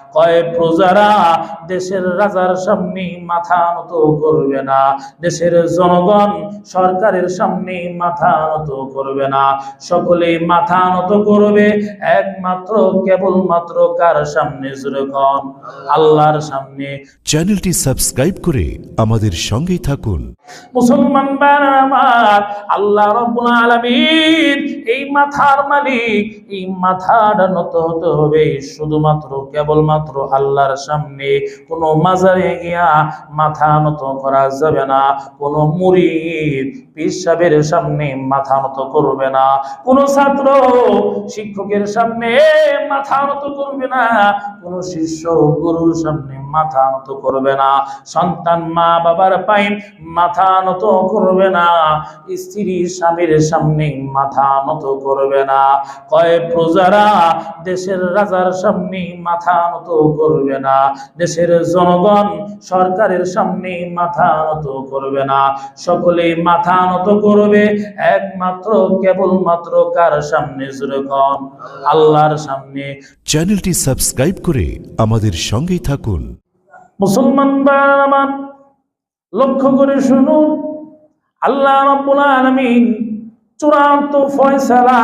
কয় প্রজারা দেশের রাজার সামনে মাথা নত করবে না দেশের জনগণ সরকারের সামনে মাথা নত করবে না। সকলে মাথা নত করবে একমাত্র কেবলমাত্র কার সামনে যেরকম? আল্লাহর সামনে। চ্যানেলটি সাবস্ক্রাইব করে আমাদের সঙ্গেই থাকুন। মুসলমান আমার আল্লাহ রব্বুল আলামিন এই মাথার মালিক এই মাথাটা নত হতে হবে শুধুমাত্র কেবলমাত্র আল্লাহর সামনে কোনো মাজারে গিয়া মাথা নত করা যাবে না, কোনো মুরিদ পিসাবের সামনে মাথা নত করবে না, কোন ছাত্র শিক্ষকের সামনে মাথা নত করবে না, কোন শিষ্য গুরুর সামনে মাথা নত করবে না। সন্তান মা বাবার পাইন মাথা নত করবে না। স্ত্রী স্বামীর সামনে মাথা নত করবে না। কয় প্রজারা, দেশের রাজার সামনে মাথা নত করবে না। দেশের জনগণ সরকারের সামনে মাথা নত করবে না। সকলে মাথা নত করবে, একমাত্র, কেবলমাত্র কার সামনে যেরকম? আল্লাহর সামনে। চ্যানেলটি সাবস্ক্রাইব করে আমাদের সঙ্গেই থাকুন। মুসলমান আমার লক্ষ্য করে শুনুন। আল্লাহ রাব্বুল আলামিন চূড়ান্ত ফয়সালা,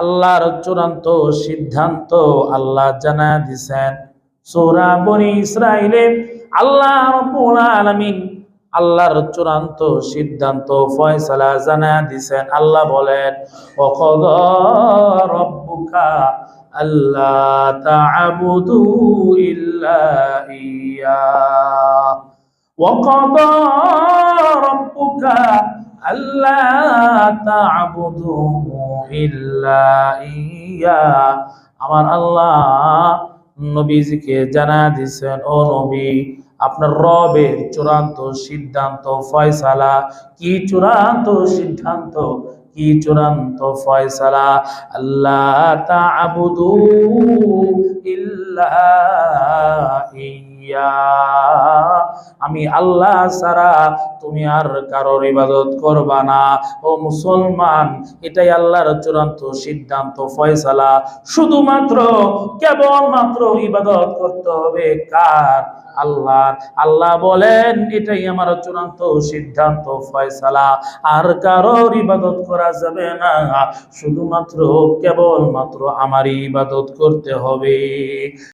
আল্লাহর চূড়ান্ত সিদ্ধান্ত আল্লাহ জানা দিছেন। সূরা বনি ইসরাইলে আল্লাহ রাব্বুল আলামিন আল্লাহর চূড়ান্ত সিদ্ধান্ত, ফয়সালা জানা দিছেন। আল্লাহ বলেন ওয়াকাদ রাব্বুকা আল্লাহ তা'বুদু ইল্লা ইয়া وقضى ربك ألا تعبدوا إلا إياه আমার আল্লাহ নবীজিকে জানা দিছেন ও নবী আপনার রবের চূড়ান্ত সিদ্ধান্ত ফয়সালা কি চূড়ান্ত সিদ্ধান্ত কি চূড়ান্ত ফয়সালা? আল্লাহ তা'বুদু ইল্লা ইয়া। আমি আল্লাহ ছাড়া তুমি আর কারোর ইবাদত করবা না। ও মুসলমান, এটাই আল্লাহর চূড়ান্ত সিদ্ধান্ত, ফয়সালা। শুধুমাত্র, কেবলমাত্র ইবাদত করতে হবে কার? আল্লাহর। আল্লাহ বলেন, এটাই আমার চূড়ান্ত সিদ্ধান্ত, ফয়সালা। আর কারোর ইবাদত করা যাবে না। শুধুমাত্র, কেবলমাত্র আমারই ইবাদত করতে হবে।